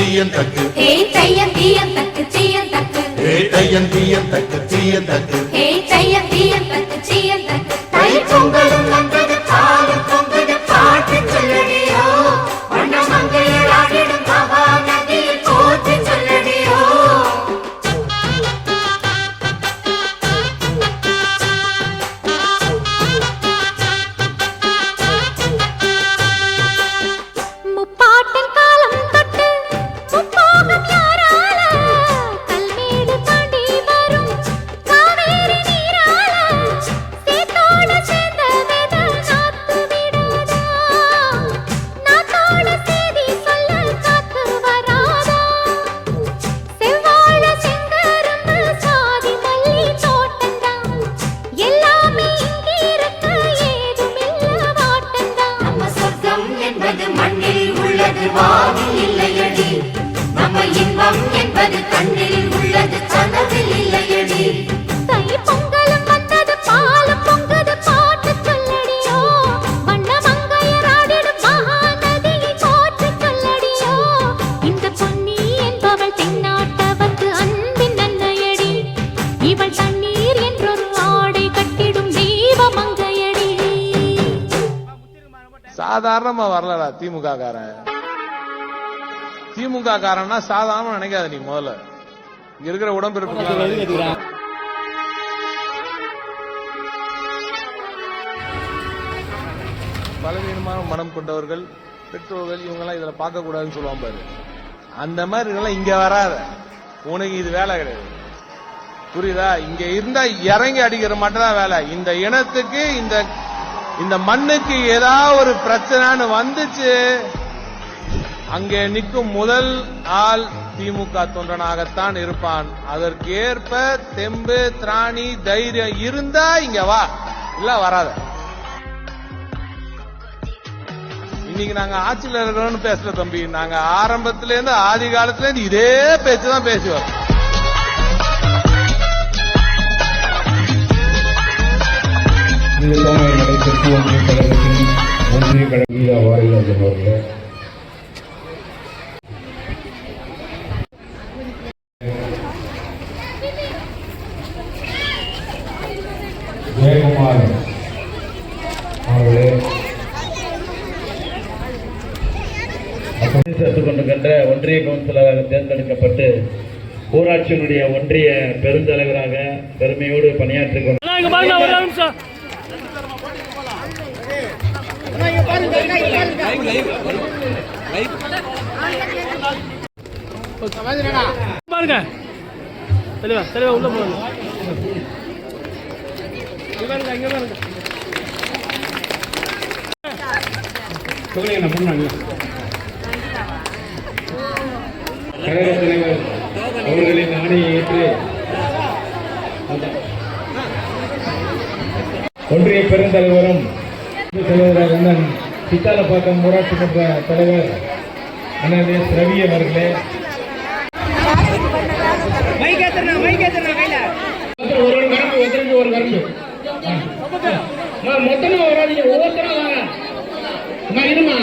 தீயந்தக்கு. ஹே தையம் தீயம் தக்கு சீயம் தக்கு ஏ தையன் தீயந்தக்கு தீயந்தக்கு. ஹே தையம் உள்ளது வானில் இல்லையடி நம்ம இன்பம் என்பது கண்ணில் உள்ளது கனவில் இல்லையடி. சாதாரணமா வரலடா திமுக காரன் திமுக காரன்னா சாதாரணமா நினைக்காத நீ முதல்ல. இங்க இருக்கிற உடம்பிறப்பு பலவீனமான மனம் கொண்டவர்கள் பெற்றோர்கள் இவங்கெல்லாம் இதுல பார்க்க கூடாதுன்னு சொல்லுவான் பாரு. அந்த மாதிரி இதெல்லாம் இங்க வராத. உனக்கு இது வேலை கிடையாது. புரியுதா? இங்க இருந்தா இறங்கி அடிக்கிற மட்டும் தான் வேலை. இந்த இனத்துக்கு இந்த இந்த மண்ணுக்கு ஏதாவது ஒரு பிரச்சனைன்னு வந்துச்சு. அங்கே நிற்கும் முதல் ஆள் திமுக தொண்டனாகத்தான் இருப்பான். அதற்கு ஏற்ப தெம்பு திராணி தைரியம் இருந்தா இங்க வா. இல்ல வராத. இன்னைக்கு நாங்க ஆட்சியில் இருக்கிறோம்னு பேசல தம்பி. நாங்க ஆரம்பத்திலேருந்து ஆதி காலத்திலேருந்து இதே பேச்சு தான் பேசுவோம் ஜெயக்குமார் அவர்களே சேர்த்துக் கொண்டிருக்கின்ற ஒன்றிய கவுன்சிலராக தேர்ந்தெடுக்கப்பட்டு ஊராட்சியினுடைய ஒன்றிய பெருந்தலைவராக பெருமையோடு பணியாற்றிக் பாருங்க ஒரு நிமிஷம். பாருங்க. தெளிவா தெளிவா உள்ள போங்க இங்க பாருங்க இங்க பாருங்க சொல்லுங்க பண்ணாங்க கழக தலைவர் அவர்களின் ஆணையை ஏற்று ஒன்றிய பெருந்தலைவரும் தலைவராக அண்ணன் சித்தாலப்பாக்கம் ஊராட்சி மன்ற தலைவர் அண்ணன் எஸ் ரவி அவர்களே. ஒரு வரம்பு மொத்தமா வராதிங்க. ஒவ்வொருத்தரும் வாங்க. நான் இருமா?